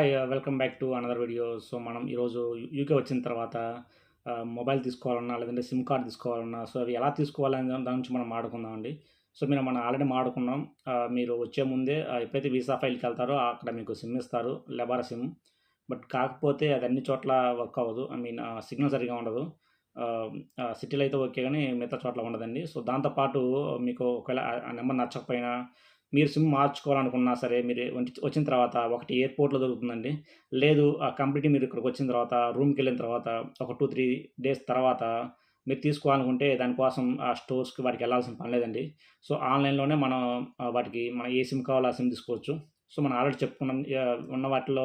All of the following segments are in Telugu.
Hi welcome back to another video so మనం ఈరోజు యూకే వచ్చిన తర్వాత uh, మొబైల్ తీసుకోవాలన్నా లేదంటే సిమ్ కార్డ్ తీసుకోవాలన్నా సో అవి ఎలా తీసుకోవాలని దాని నుంచి గురించి మనం అండి. సో మీరు మనం ఆల్రెడీ మాడుకున్నాం uh, మీరు వచ్చే ముందే uh, ఎప్పుడైతే వీసా ఫైల్కి వెళ్తారో అక్కడ మీకు సిమ్ ఇస్తారు లెబారా సిమ్ బట్ కాకపోతే అది అన్ని చోట్ల వర్క్ అవ్వదు. ఐ మీన్ సిగ్నల్ సరిగా ఉండదు. సిటీలో అయితే ఓకే కానీ మిగతా చోట్ల ఉండదండి. సో దాంతోపాటు మీకు ఒకవేళ ఆ నెంబర్ నచ్చకపోయినా మీరు సిమ్ మార్చుకోవాలనుకున్నా సరే మీరు వచ్చిన తర్వాత ఒకటి ఎయిర్పోర్ట్లో దొరుకుతుందండి. లేదు ఆ కంప్లీట్ మీరు ఇక్కడికి వచ్చిన తర్వాత రూమ్కి వెళ్ళిన తర్వాత ఒక టూ త్రీ డేస్ తర్వాత మీరు తీసుకోవాలనుకుంటే దానికోసం ఆ స్టోర్స్కి వాటికి వెళ్ళాల్సిన పని లేదండి. సో ఆన్లైన్లోనే మనం వాటికి మన ఏ సిమ్ కావాలో ఆ సిమ్ తీసుకోవచ్చు. సో మనం ఆల్రెడీ చెప్పుకున్నాం ఉన్న వాటిలో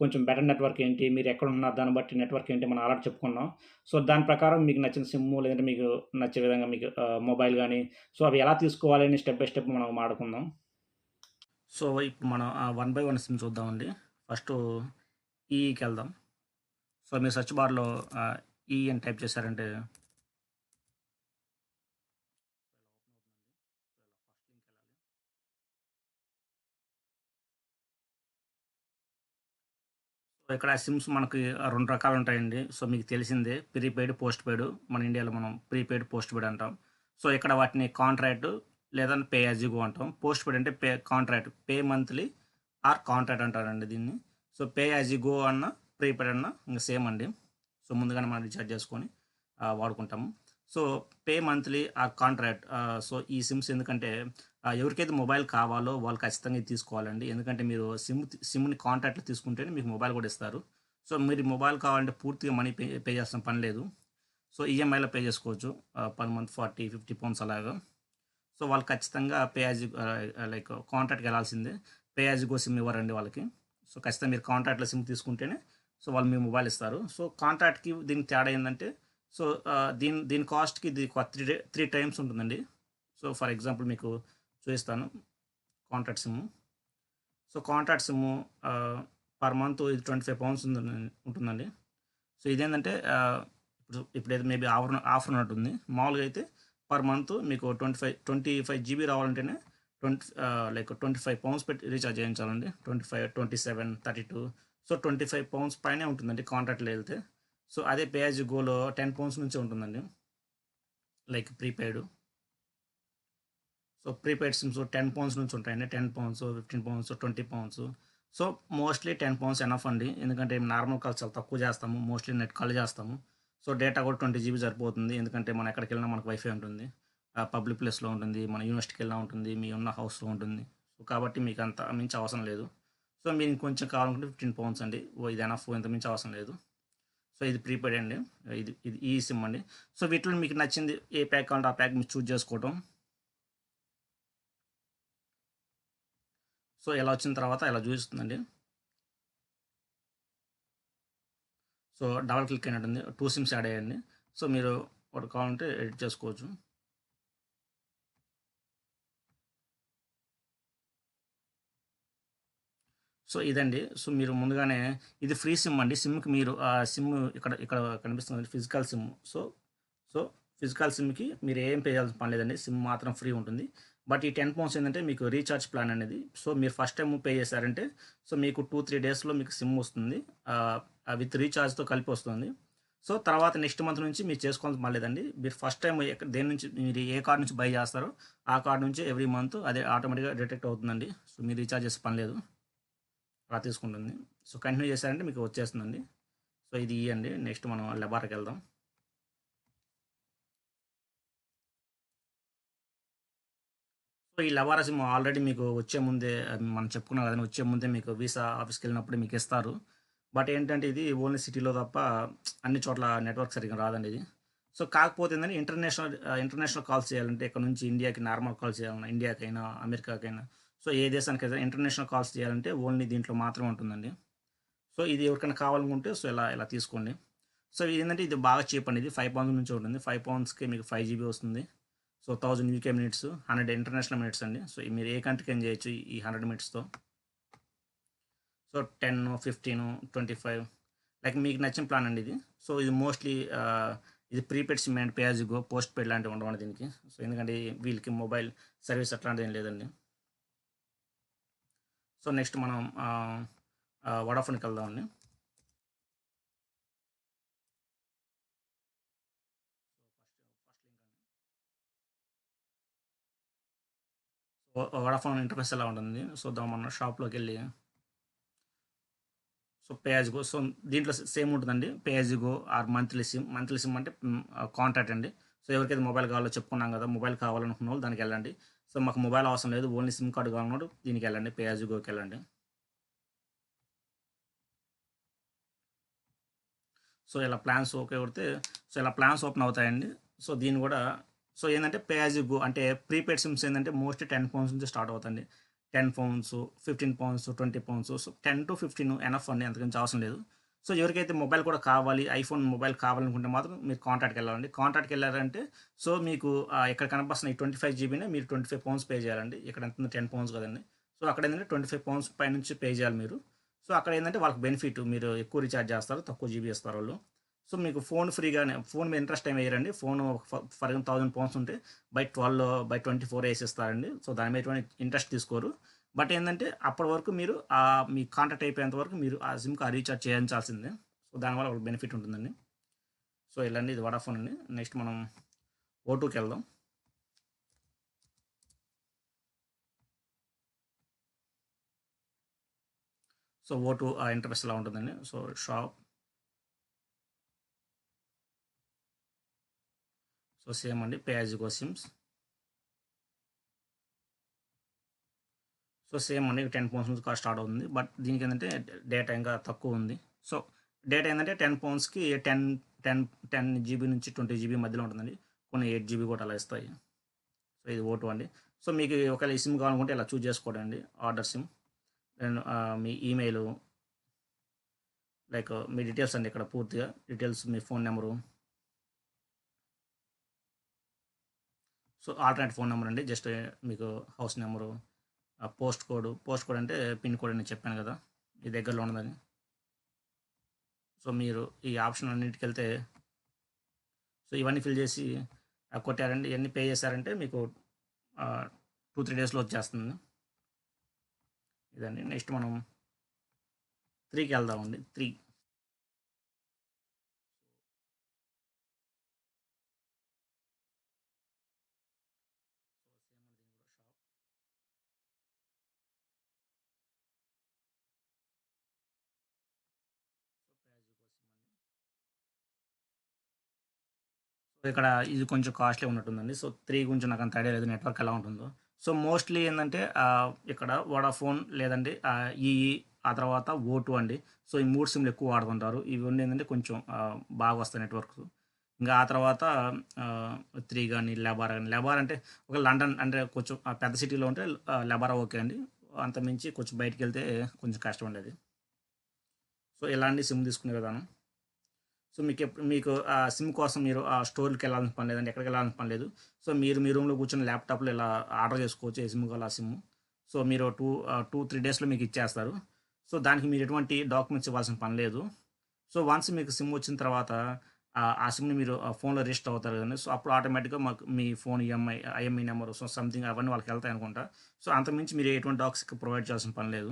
కొంచెం బెటర్ నెట్వర్క్ ఏంటి మీరు ఎక్కడ ఉన్నారు దాన్ని బట్టి నెట్వర్క్ ఏంటి మనం ఆల్రెడీ చెప్పుకున్నాం. సో దాని ప్రకారం మీకు నచ్చిన సిమ్ లేదంటే మీకు నచ్చే విధంగా మీకు మొబైల్ కానీ సో అవి ఎలా తీసుకోవాలి అని స్టెప్ బై స్టెప్ మనం మాడుకుందాం సో ఇప్పుడు మనం వన్ బై వన్ సిమ్ చూద్దామండి. ఫస్ట్ ఈకి వెళ్దాం సో మీరు సెర్చ్ బార్లో ఈ అని టైప్ చేశారంటే సో ఇక్కడ సిమ్స్ మనకి రెండు రకాలు ఉంటాయండి. సో మీకు తెలిసిందే ప్రీపెయిడ్ పోస్ట్ పెయిడ్ మన ఇండియాలో మనం ప్రీపెయిడ్ పోస్ట్ పెయిడ్ అంటాం. సో ఇక్కడ వాటిని కాంట్రాక్ట్ లేదా పే యాజ్ యూ గో అంటాం. పోస్ట్ పెయిడ్ అంటే pay contract pay monthly or contract అంటారండి దీన్ని. So pay as you go అన్న ప్రీపెయిడ్ అన్న ఇంకా సేమ్ అండి. సో ముందుగానే మనం రీఛార్జ్ చేసుకొని వాడుకుంటాము. So pay monthly or contract so ఈ సిమ్స్ ఎందుకంటే ఎవరికైతే మొబైల్ కావాలో వాళ్ళు ఖచ్చితంగా ఇది తీసుకోవాలండి. ఎందుకంటే మీరు సిమ్ సిమ్ని కాంట్రాక్ట్లో తీసుకుంటేనే మీకు మొబైల్ కూడా ఇస్తారు. సో మీరు మొబైల్ కావాలంటే పూర్తిగా మనీ పే పే చేస్తాం పని లేదు. సో ఈఎంఐలో పే చేసుకోవచ్చు. Per month forty fifty pounds అలాగా. సో వాళ్ళు ఖచ్చితంగా పే యాజ్ లైక్ కాంట్రాక్ట్కి వెళ్ళాల్సిందే పే యాజ్ గో సిమ్ ఇవ్వరండి వాళ్ళకి. సో ఖచ్చితంగా మీరు కాంట్రాక్ట్లో సిమ్ తీసుకుంటేనే సో వాళ్ళు మీ మొబైల్ ఇస్తారు. సో కాంట్రాక్ట్కి దీనికి తేడా ఏంటంటే సో దీని దీని కాస్ట్కి ఇది త్రీ డే త్రీ టైమ్స్ ఉంటుందండి. సో ఫర్ ఎగ్జాంపుల్ మీకు చూపిస్తాను. Contract sim so contract sim per month ఇది ట్వంటీ ఫైవ్ పౌండ్స్ ఉంటుందండి. సో ఇదేంటంటే ఇప్పుడు ఇప్పుడు ఏదో మేబీ ఆఫర్ ఆఫర్ ఉన్నట్టుంది. మామూలుగా అయితే పర్ మంత్ మీకు twenty five twenty five GB రావాలంటేనే twenty like twenty five pounds పెట్టి recharge చేయించాలండి. Twenty five twenty seven thirty two so twenty five pounds పైనే ఉంటుందండి కాంట్రాక్ట్లో వెళ్తే సో అదే పేజ్ గోలో టెన్ పౌండ్స్ నుంచే ఉంటుందండి. Like prepaid so prepaid sims ten pounds నుంచి ఉంటాయండి. Ten pounds fifteen pounds twenty pounds so mostly ten pounds enough అండి. ఎందుకంటే నార్మల్ కాల్స్ చాలా తక్కువ చేస్తాము. మోస్ట్లీ నెట్ కాల్ చేస్తాము. సో డేటా కూడా ట్వంటీ జీబీ సరిపోతుంది. ఎందుకంటే మనం ఎక్కడికి వెళ్ళినా మనకు వైఫై ఉంటుంది. పబ్లిక్ ప్లేస్లో ఉంటుంది. మన యూనివర్సిటీకి వెళ్ళినా ఉంటుంది. మీ ఉన్న హౌస్లో ఉంటుంది. సో కాబట్టి మీకు అంత మించి అవసరం లేదు. సో మీరు ఇంకొంచెం కావాలనుకుంటే ఫిఫ్టీన్ పౌండ్స్ అండి. ఓ ఇది ఎనఫ్ ఇంత మించి అవసరం లేదు. సో ఇది ప్రీపెయిడ్ అండి. ఇది ఇది ఈ సిమ్ అండి. సో వీటిలో మీకు నచ్చింది ఏ ప్యాక్ కావాలంటే ఆ ప్యాక్ మీరు చూజ్ చేసుకోవటం. సో ఎలా వచ్చిన తర్వాత ఎలా చూపిస్తుందండి. సో డబల్ క్లిక్ అయినట్టుంది. టూ సిమ్స్ యాడ్ అయ్యండి సో మీరు ఒకటి కావాలంటే ఎడిట్ చేసుకోవచ్చు. సో ఇదండి. సో మీరు ముందుగానే ఇది ఫ్రీ సిమ్ అండి. సిమ్కి మీరు ఆ సిమ్ ఇక్కడ ఇక్కడ కనిపిస్తుంది physical sim. So so physical సిమ్కి మీరు ఏం పే చేయాల్సిన పని లేదండి. సిమ్ మాత్రం ఫ్రీ ఉంటుంది. బట్ ఈ టెన్ పౌండ్స్ ఏంటంటే మీకు రీఛార్జ్ ప్లాన్ అనేది. సో మీరు ఫస్ట్ టైం పే చేశారంటే సో మీకు టూ త్రీ డేస్లో మీకు సిమ్ వస్తుంది. విత్ రీఛార్జ్తో కలిపి వస్తుంది. సో తర్వాత నెక్స్ట్ మంత్ నుంచి మీరు చేసుకోవాల్సిన మళ్ళీదండి మీరు ఫస్ట్ టైం ఎక్కడ దేని నుంచి మీరు ఏ కార్డ్ నుంచి బై చేస్తారో ఆ కార్డ్ నుంచి ఎవ్రీ మంత్ అదే ఆటోమేటిక్గా డిటెక్ట్ అవుతుందండి. సో మీరు రీఛార్జ్ చేసే పని లేదు. అలా తీసుకుంటుంది. సో కంటిన్యూ చేశారంటే మీకు వచ్చేస్తుందండి. సో ఇది ఇవ్వండి నెక్స్ట్ మనం లెబార్కి వెళ్దాం. సో ఈ లెబారా సిమ్ ఆల్రెడీ మీకు వచ్చే ముందే మనం చెప్పుకున్నాం కదండి వచ్చే ముందే మీకు వీసా ఆఫీస్కి వెళ్ళినప్పుడు మీకు ఇస్తారు. బట్ ఏంటంటే ఇది ఓన్లీ సిటీలో తప్ప అన్ని చోట్ల నెట్వర్క్ సరిగ్గా రాదండి ఇది. సో కాకపోతే ఏంటంటే ఇంటర్నేషనల్ ఇంటర్నేషనల్ కాల్స్ చేయాలంటే ఇక్కడ నుంచి ఇండియాకి నార్మల్ కాల్స్ చేయాలన్నా ఇండియాకైనా అమెరికాకైనా. సో ఏ దేశానికైనా ఇంటర్నేషనల్ కాల్స్ చేయాలంటే ఓన్లీ దీంట్లో మాత్రమే ఉంటుందండి. సో ఇది ఎవరికైనా కావాలనుకుంటే సో ఇలా ఇలా తీసుకోండి. సో ఇది ఏంటంటే ఇది బాగా చీప్ అండి. ఇది ఫైవ్ పౌండ్స్ నుంచి ఉంటుంది. ఫైవ్ పౌండ్స్కి మీకు ఫైవ్ జీబీ వస్తుంది. So thousand UK minutes hundred international minutes అండి. సో మీరు ఏ కంట్రీకి ఏం చేయొచ్చు ఈ hundred మినిట్స్తో. So ten fifteen twenty five like మీకు నచ్చిన ప్లాన్ అండి ఇది సో ఇది మోస్ట్లీ ఇది prepaid sim and pay as go post paid లాంటివి ఉండవండి దీనికి సో ఎందుకంటే వీళ్ళకి మొబైల్ సర్వీస్ అట్లాంటిది ఏం లేదండి సో నెక్స్ట్ మనం వడాఫోన్కి వెళ్దామండి. వడాఫోన్ ఇంటర్ఫేస్ ఎలా ఉంటుంది. సో, మనం షాప్లోకి వెళ్ళి సో, పే సో, దీంట్లో సేమ్ ఉంటుందండి pay or monthly sim. Monthly sim అంటే కాంటాక్ట్ అండి. సో, ఎవరికైతే మొబైల్ కావాలో చెప్పుకున్నాం కదా మొబైల్ కావాలనుకున్న వాళ్ళు దానికి వెళ్ళండి సో, మాకు మొబైల్ అవసరం లేదు. ఓన్లీ సిమ్ కార్డు కావాలన్నాడు దీనికి వెళ్ళండి యాజ్ వెళ్ళండి గోకెళ్ళండి. సో, ఇలా ప్లాన్స్ ఓకే కొడితే సో, ఇలా ప్లాన్స్ ఓపెన్ అవుతాయండి. సో, దీన్ని కూడా సో, ఏంటంటే పే యాజ్ యూ గో అంటే ప్రీపెయిడ్ సిమ్స్ ఏంటంటే మోస్ట్‌లీ టెన్ ఫోన్స్ నుంచి స్టార్ట్ అవుతుంది 10 pounds, 15 pounds, 20 pounds so, 10-15 enough అండి. అంతకుమించి అవసరం లేదు. సో, ఎవరికైతే మొబైల్ కూడా కావాలి, ఐఫోన్ మొబైల్ కావాలనుకుంటే మాత్రం మీరు కాంటాక్ట్ వెళ్ళాలండి కాంటాక్ట్కి వెళ్ళారంటే సో, మీకు ఇక్కడ కనిపిస్తున్న ఈ 25 జీబీనే మీరు 25 పౌండ్స్ పే చేయాలండి. ఇక్కడ ఎంత టెన్ పౌండ్స్ కదండి సో, అక్కడ ఏంటంటే ట్వంటీ ఫైవ్ పౌండ్స్ పైనుంచి పే చేయాలి మీరు. సో, అక్కడ ఏంటంటే వాళ్ళకి బెనిఫిట్ మీరు ఎక్కువ రీఛార్జ్ చేస్తారు. తక్కువ జీబీ ఇస్తారు వాళ్ళు సో, మీకు ఫోన్ ఫ్రీగానే ఫోన్ మీద ఇంట్రెస్ట్ ఏమి ఎయ్యరండి. ఫోను ఫ ఫర్ 1000 పౌండ్స్ ఉంటే బై 12 బై ట్వంటీ ఫోర్ వేసిస్తారండి సో, దాని మీద ఎటువంటి ఇంట్రెస్ట్ తీసుకోరు. బట్ ఏంటంటే అప్పటి వరకు మీరు ఆ మీ కాంటాక్ట్ అయిపోయేంత వరకు మీరు ఆ సిమ్‌కి ఆ రీఛార్జ్ చేయించాల్సిందే. సో, దానివల్ల ఒక బెనిఫిట్ ఉంటుందండి. సో, ఇలా ఇది వోడాఫోన్ అండి. నెక్స్ట్ మనం ఓటోకెళ్దాం. సో, ఓటు ఆ ఇంటర్ఫేస్ ఎలా ఉంటుందండి. సో, షాప్ సో, సేమ్ అండి. Pay sims. సో, సేమ్ అండి. 10 పౌండ్స్ నుంచి స్టార్ట్ అవుతుంది. బట్ దీనికి ఏంటంటే డేటా ఇంకా తక్కువ ఉంది సో, డేటా ఏంటంటే టెన్ పౌండ్స్‌కి 10 10 10 జీబీ నుంచి 20 జీబీ మధ్యలో ఉంటుందండి. కొన్ని ఎయిట్ జీబీ కూడా అలా ఇస్తాయి. సో, ఇది ఓటు అండి. సో, మీకు ఒకవేళ ఈ సిమ్ కావాలనుకుంటే ఇలా చూజ్ చేసుకోవడమండి. Order sim. దెన్ మీ ఈమెయిల్ లైక్ మీ డీటెయిల్స్ అండి ఇక్కడ పూర్తిగా. డీటెయిల్స్ మీ phone number so, alternate phone number అండి. జస్ట్ మీకు house number post code. Post code అంటే పిన్ కోడ్ అని చెప్పాను కదా మీ దగ్గరలో ఉన్నదని. సో, మీరు ఈ ఆప్షన్ అన్నిటికెళ్తే సో, ఇవన్నీ ఫిల్ చేసి కొట్టారండి. ఇవన్నీ పే చేశారంటే మీకు టూ త్రీ డేస్‌లో వచ్చేస్తుంది. ఇదండి. నెక్స్ట్ మనం త్రీకి వెళ్దామండి త్రీ ఇక్కడ ఇది కొంచెం కాస్ట్‌లీ ఉన్నట్టుందండి. సో, త్రీ గురించి అంత ఐడియా లేదు నెట్వర్క్ ఎలా ఉంటుందో. సో, మోస్ట్‌లీ ఏంటంటే ఇక్కడ వడాఫోన్ లేదంటే ఈ ఈఈ ఆ తర్వాత ఓటో అండి. సో, ఈ మూడు సిమ్‌లు ఎక్కువ వాడుతుంటారు. ఇవన్నీ ఏంటంటే కొంచెం బాగా వస్తాయి నెట్వర్క్ ఇంకా ఆ తర్వాత ఆహ్, 3 గాని, లెబారా లెబార్ అంటే ఒక లండన్ అంటే కొంచెం పెద్ద సిటీలో ఉంటే లెబార్ లెబారా ఓకే అండి. అంతకుమించి కొంచెం బయటికెళ్తే కొంచెం కష్టం అండి అది. సో, ఇలాంటి అండి సిమ్ తీసుకునే విధానం. సో, మీకు మీకు ఆ సిమ్ కోసం మీరు ఆ స్టోర్కి వెళ్ళాల్సిన పని లేదండి. ఎక్కడికెళ్ళాల్సిన పని లేదు. సో, మీరు మీ రూమ్‌లో కూర్చొని ల్యాప్‌టాప్‌లో ఇలా ఆర్డర్ చేసుకోవచ్చు. ఏ సిమ్ కావాలో ఆ సో, మీరు టూ టూ త్రీ డేస్‌లో మీకు ఇచ్చేస్తారు. సో, దానికి మీరు ఎటువంటి డాక్యుమెంట్స్ ఇవ్వాల్సిన పని లేదు. సో, వన్స్ మీకు సిమ్ వచ్చిన తర్వాత ఆ సిమ్‌ని మీరు ఫోన్‌లో రిజిస్టర్ అవుతారు కదండి సో, అప్పుడు ఆటోమేటిక్‌గా మాకు మీ phone EMI, IMEI number so, something అవన్నీ వాళ్ళకి వెళ్తాను అనుకుంటా సో, అంతకుమించి మీరు ఎటువంటి డాక్స్ ప్రొవైడ్ చేయాల్సిన పని లేదు.